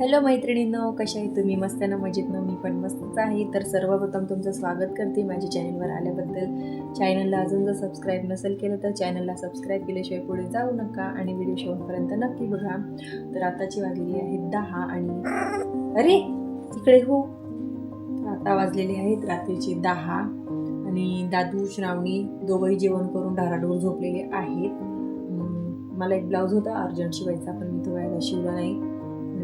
Hello मैत्रिणींनो कशा आहे तुम्ही मस्त ना मजेतनं मी पण मस्तच आहे. तर सर्वप्रथम तुमचं स्वागत करते माझ्या चॅनलवर आल्याबद्दल. चॅनलला अजून जर सबस्क्राईब नसेल केलं तर चॅनलला सबस्क्राईब केल्याशिवाय पुढे जाऊ नका आणि व्हिडिओ शेवटपर्यंत नक्की बघा. तर आताची वाजलेली आहेत दहा आणि अरे इकडे हो. आता वाजलेली आहेत रात्रीची दहा आणि दादू श्रावणी दोघंही जेवण करून ढाराडोर झोपलेले आहेत. मला एक ब्लाऊज होता अर्जंट शिवायचा पण मी तो वेळेला शिवला नाही.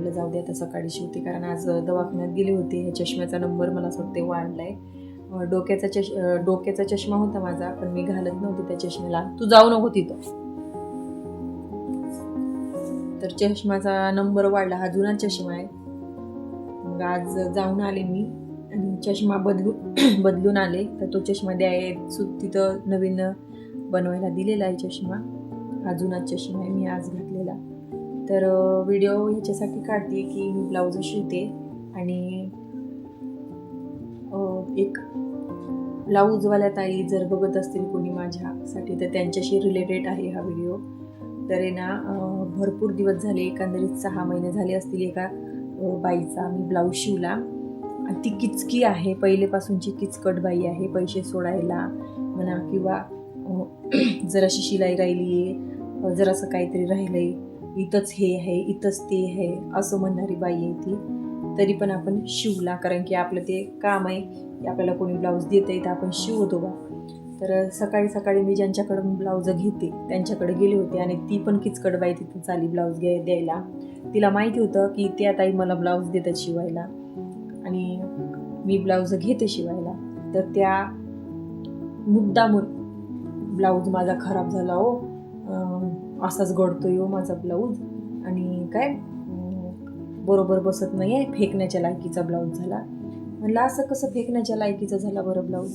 म्हटलं जाऊ दे आता सकाळी शिवते. कारण आज दवाखान्यात गेले होते. ह्या चष्म्याचा नंबर मला असं वाटते वाढलाय डोक्याचा चष डोक्याचा चष्मा होता माझा पण मी घालत नव्हते त्या चष्म्याला. तू जाऊ नको तिथं. तर चष्म्याचा नंबर वाढला. हा जुना चष्मा आहे. मग आज जाऊन आले मी आणि चष्मा बदलून बदलून आले. तर तो चष्मा द्याय सु तिथं नवीन बनवायला दिलेला आहे चष्मा. हा जुना चष्मा आहे मी आज घातलेला. तर व्हिडिओ ह्याच्यासाठी काढते की मी ब्लाऊज शिवते आणि एक ब्लाऊजवाल्या ताई जर बघत असतील कोणी माझ्यासाठी तर त्यांच्याशी रिलेटेड आहे हा व्हिडिओ. तर आहे ना भरपूर दिवस झाले एकंदरीत सहा महिने झाले असतील एका बाईचा मी ब्लाऊज शिवला. आणि ती किचकी आहे पहिलेपासूनची किचकट बाई आहे पैसे सोडायला म्हणा किंवा जराशी शिलाई राहिली आहे जरासं काहीतरी राहिलं आहे इथंच हे आहे इथंच ते आहे असं म्हणणारी बाई आहे ती. तरी पण आपण शिवला कारण की आपलं ते काम आहे की आपल्याला कोणी ब्लाऊज देत आहे तर आपण शिवतो बा. तर सकाळी सकाळी मी ज्यांच्याकडून ब्लाऊज घेते त्यांच्याकडे गेले होते आणि ती पण किचकट बाई तिथून चाली ब्लाऊज घ्याय द्यायला. तिला माहिती होतं की त्या ताई मला ब्लाऊज देतात शिवायला. आणि मी ब्लाऊज घेते शिवायला. तर त्या मुद्दामून ब्लाऊज माझा खराब झाला हो. असाच गडतोय येऊ हो माझा ब्लाऊज. आणि काय बरोबर बसत नाही आहे फेकण्याच्या लायकीचा ब्लाऊज झाला. म्हणलं असं कसं फेकण्याच्या लायकीचा झाला बरं ब्लाऊज?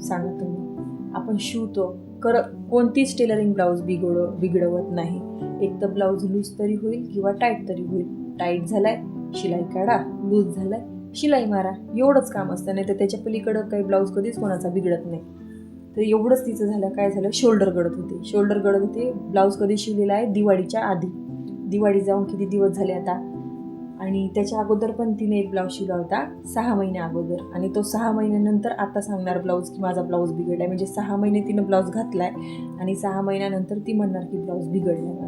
सांगा तुम्ही. आपण शिवतो. कर कोणतीच टेलरिंग ब्लाऊज बिघड बिघडवत नाही. एक तर ब्लाऊज लूज तरी होईल किंवा टाईट तरी होईल. टाईट झालाय शिलाई काढा. लूज झालाय शिलाई मारा. एवढंच काम असतं. नाही तर त्याच्या पलीकडं काही ब्लाऊज कधीच कोणाचा बिघडत नाही. तर एवढंच तिचं झालं काय झालं? शोल्डर गडत होते. शोल्डर गडत होते. ब्लाऊज कधी शिवलेला आहे? दिवाळीच्या आधी. दिवाळी जाऊन किती दिवस झाले आता? आणि त्याच्या अगोदर पण तिने एक ब्लाऊज शिवला होता सहा महिन्या अगोदर. आणि तो सहा महिन्यानंतर आता सांगणार ब्लाऊज की माझा ब्लाऊज बिघडलाय. म्हणजे सहा महिने तिनं ब्लाऊज घातला आहे आणि सहा महिन्यानंतर ती म्हणणार की ब्लाऊज बिघडला माझा.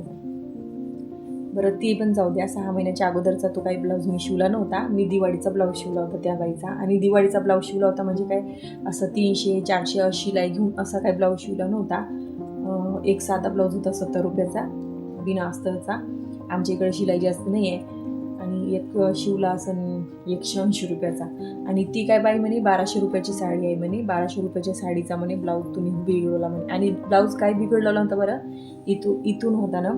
बरं ती पण जाऊ द्या. सहा महिन्याच्या अगोदरचा तो काही ब्लाऊज मी शिवला नव्हता. मी दिवाळीचा ब्लाऊज शिवला होता त्या बाईचा. आणि दिवाळीचा ब्लाऊज शिवला होता म्हणजे काय? असं तीनशे चारशे शिलाई घेऊन असा काही ब्लाऊज शिवला नव्हता. एक साधा ब्लाऊज होता सत्तर रुपयाचा बिना अस्तरचा. आमच्या इकडे शिलाई जास्त नाही आहे आणि एक शिवला असं एकशे ऐंशी रुपयाचा. आणि ती काय बाई म्हणे बाराशे रुपयाची साडी आहे म्हणे. बाराशे रुपयाच्या साडीचा म्हणे ब्लाऊज तुम्ही बिघडवला म्हणे. आणि ब्लाऊज काय बिघडवला होता बरं? इथून इथून होता ना?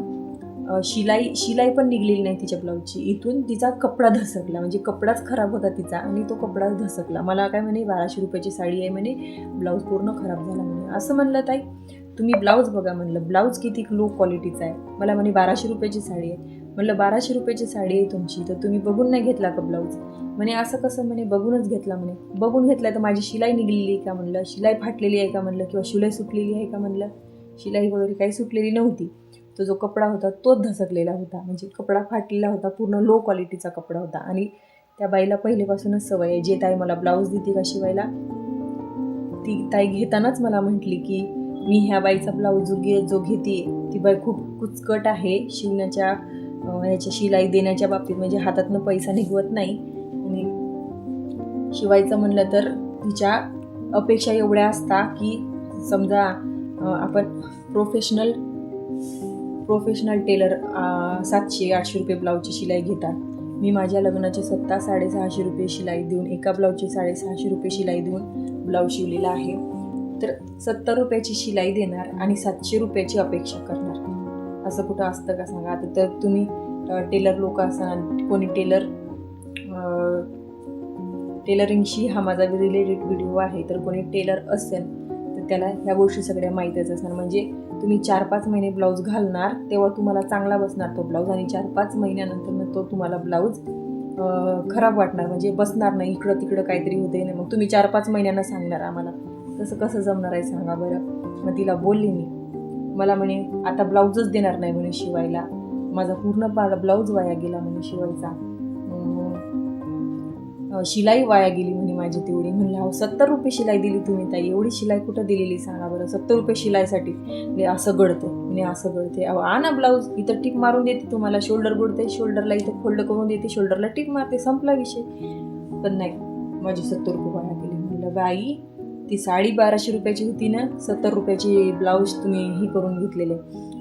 शिलाई शिलाई पण निघलेली नाही तिच्या ब्लाऊजची. इथून तिचा कपडा धसकला. म्हणजे कपडाच खराब होता तिचा आणि तो कपडा धसकला. मला काय म्हणे बाराशे रुपयाची साडी आहे म्हणे ब्लाऊज पूर्ण खराब झाला म्हणे. असं म्हणलं ताई तुम्ही ब्लाऊज बघा म्हणलं. ब्लाऊज किती लो क्वालिटीचा आहे. मला म्हणे बाराशे रुपयाची साडी आहे. म्हणलं बाराशे रुपयाची साडी आहे तुमची तर तुम्ही बघून नाही घेतला का ब्लाऊज? म्हणे असं कसं? म्हणे बघूनच घेतला म्हणे. बघून घेतला तर माझी शिलाई निघलेली आहे का? म्हणलं. शिलाई फाटलेली आहे का? म्हणलं. किंवा शिलाई सुटलेली आहे का? म्हणलं. शिलाई वगैरे काही सुटलेली नव्हती. तो जो कपडा होता तोच धसकलेला होता. म्हणजे कपडा फाटलेला होता पूर्ण लो क्वालिटीचा कपडा होता. आणि त्या बाईला पहिलेपासूनच सवय आहे. जे ताई मला ब्लाऊज देते का शिवायला ती ताई घेतानाच मला म्हटली की मी ह्या बाईचा ब्लाऊज जो घे जो घेते ती बाई खूप कुचकट आहे. शिवण्याच्या ह्याच्या शिलाई देण्याच्या बाबतीत म्हणजे हातातनं पैसा निघवत नाही. आणि शिवायचं म्हणलं तर तिच्या अपेक्षा एवढ्या असता की समजा आपण प्रोफेशनल प्रोफेशनल टेलर सातशे आठशे रुपये ब्लाऊजची शिलाई घेतात. मी माझ्या लग्नाची सत्ता साडेसहाशे रुपये शिलाई देऊन एका ब्लाऊजची साडेसहाशे रुपये शिलाई देऊन ब्लाऊज शिवलेला आहे. तर सत्तर रुपयाची शिलाई देणार आणि सातशे रुपयाची अपेक्षा करणार. असं कुठं असतं का सांगा? आता तर तुम्ही टेलर लोक असाल कोणी टेलर टेलरिंगशी हा माझा रिलेटेड व्हिडिओ आहे. तर कोणी टेलर असेल त्याला ह्या गोष्टी सगळ्या माहीतच असणार. म्हणजे तुम्ही चार पाच महिने ब्लाऊज घालणार तेव्हा तुम्हाला चांगला बसणार तो ब्लाऊज आणि चार पाच महिन्यानंतर तो तुम्हाला ब्लाऊज खराब वाटणार. म्हणजे बसणार नाही इकडं तिकडं काहीतरी होते नाही मग तुम्ही चार पाच महिन्यांना सांगणार आम्हाला. तसं कसं जमणार आहे सांगा बरं. मग तिला बोलले मी. मला म्हणे आता ब्लाऊजच देणार नाही म्हणे शिवायला. माझा पूर्ण बा ब्लाऊज वाया गेला म्हणे शिवायचा. शिलाई वाया गेली म्हणे माझी तेवढी. म्हणलं अहो सत्तर रुपये शिलाई दिली तुम्ही ताई. एवढी शिलाई कुठं दिलेली सांगा बरं. सत्तर रुपये शिलाईसाठी. म्हणजे असं गळते म्हणजे असं गळते अहो आणा ब्लाऊज. इथं टिक मारून देते तुम्हाला. शोल्डर गुडते शोल्डरला इथं फोल्ड करून देते. शोल्डरला टिक मारते. संपला विषय. पण नाही. माझी सत्तर रुपये वाया गेली. म्हणलं बाई ती साडी बाराशे रुपयाची होती ना सत्तर रुपयाची ब्लाऊज तुम्ही ही करून घेतलेले.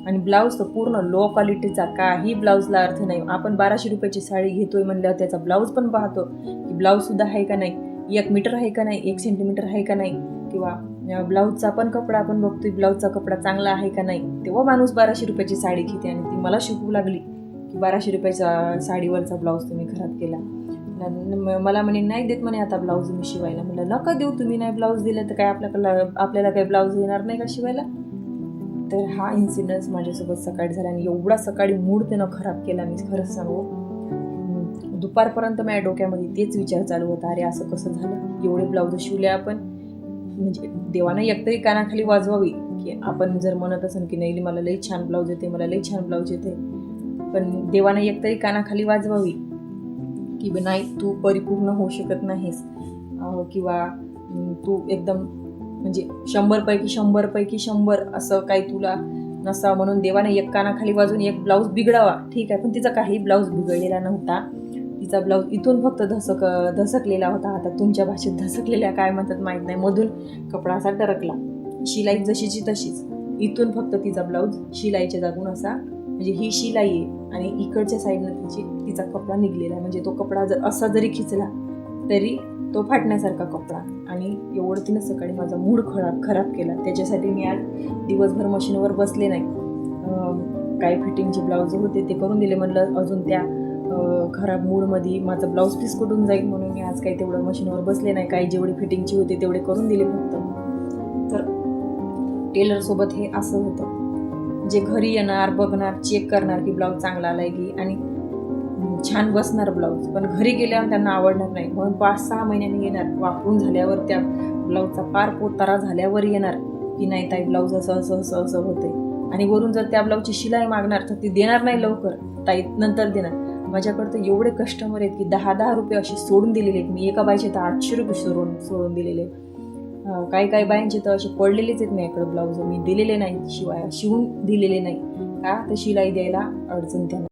आणि ब्लाऊज तर पूर्ण लो क्वालिटीचा काही ब्लाऊजला अर्थ नाही. आपण बाराशे रुपयाची साडी घेतोय म्हणल्यावर त्याचा ब्लाऊज पण पाहतो. की ब्लाऊजसुद्धा आहे का नाही? एक मीटर आहे का नाही? एक सेंटीमीटर आहे का नाही? किंवा ब्लाऊजचा पण कपडा आपण बघतोय ब्लाऊजचा कपडा चांगला आहे का नाही? तेव्हा माणूस बाराशे रुपयाची साडी घेते आणि ती मला शिकवू लागली की बाराशे रुपयाचा साडीवरचा ब्लाऊज तुम्ही खराब केला. न- मला म्हणे नाही देत म्हणे आता ब्लाऊज मी शिवायला. म्हणलं नका देऊ तुम्ही नाही ब्लाऊज दिलं तर काय आपल्याकडला आपल्याला काही ब्लाऊज येणार नाही का शिवायला? तर हा इन्सिडन्स माझ्यासोबत सकाळी झाला आणि एवढा सकाळी मूड त्यानं खराब केला मी खरंच सांगू. दुपारपर्यंत माझ्या डोक्यामध्ये तेच विचार चालू होता अरे असं कसं झालं? एवढे ब्लाऊज शिवले आपण? म्हणजे देवानं एकतरी कानाखाली वाजवावी की आपण जर म्हणत असेल की नाही मला लई छान ब्लाऊज येते मला लई छान ब्लाऊज येते पण देवानं एकतरी कानाखाली वाजवावी. की नाही तू परिपूर्ण होऊ शकत नाहीस. किंवा तू एकदम म्हणजे शंभरपैकी शंभरपैकी शंभर असं काही तुला नसा म्हणून देवाने एक कानाखाली वाजून एक ब्लाऊज बिघडावा. ठीक आहे पण तिचा काही ब्लाऊज बिघडलेला नव्हता. तिचा ब्लाऊज इथून फक्त धसक धसकलेला होता. आता तुमच्या भाषेत धसकलेल्या काय म्हणतात माहीत नाही. मधून कपडा असा टरकला. शिलाई जशीची तशीच. इथून फक्त तिचा ब्लाऊज शिलाईच्या जागून असा म्हणजे ही शिलाई आहे आणि इकडच्या साईडनं तिची तिचा कपडा निघलेला आहे. म्हणजे तो कपडा जर असा जरी खिचला तरी तो फाटण्यासारखा कपडा. आणि एवढं तिनं सकाळी माझा मूड खराब खराब केला. त्याच्यासाठी मी आज दिवसभर मशीनवर बसले नाही. काही फिटिंगचे ब्लाऊज होते ते करून दिले. म्हणलं अजून त्या खराब मूडमध्ये माझं ब्लाऊज पीस कुठून जाईल म्हणून मी आज काही तेवढं मशीनवर बसले नाही. काही जेवढे फिटिंगचे होते तेवढे करून दिले फक्त. तर टेलरसोबत हे असं होतं. जे घरी येणार बघणार चेक करणार की ब्लाऊज चांगला आला आहे की आणि छान बसणार ब्लाऊज पण घरी गेल्यावर त्यांना आवडणार नाही. म्हणून पाच सहा महिन्यांनी येणार. वापरून झाल्यावर त्या ब्लाऊजचा पार पोतारा झाल्यावर येणार की नाही ताई ब्लाऊज असं असं असं असं होते आणि वरून जर त्या ब्लाऊजची शिलाई मागणार तर ती देणार नाही लवकर. ताई नंतर देणार. माझ्याकडे तर एवढे कस्टमर आहेत की दहा दहा रुपये असे सोडून दिलेले आहेत. मी एका बाईचे तर आठशे रुपये सोडून सोडून दिलेले आहेत. काही काही बायांचे तर असे पडलेलेच आहेत माझ्याकडे ब्लाऊज मी दिलेले नाही शिवाय शिवून दिलेले नाही. का? तर शिलाई द्यायला अडचण त्यांना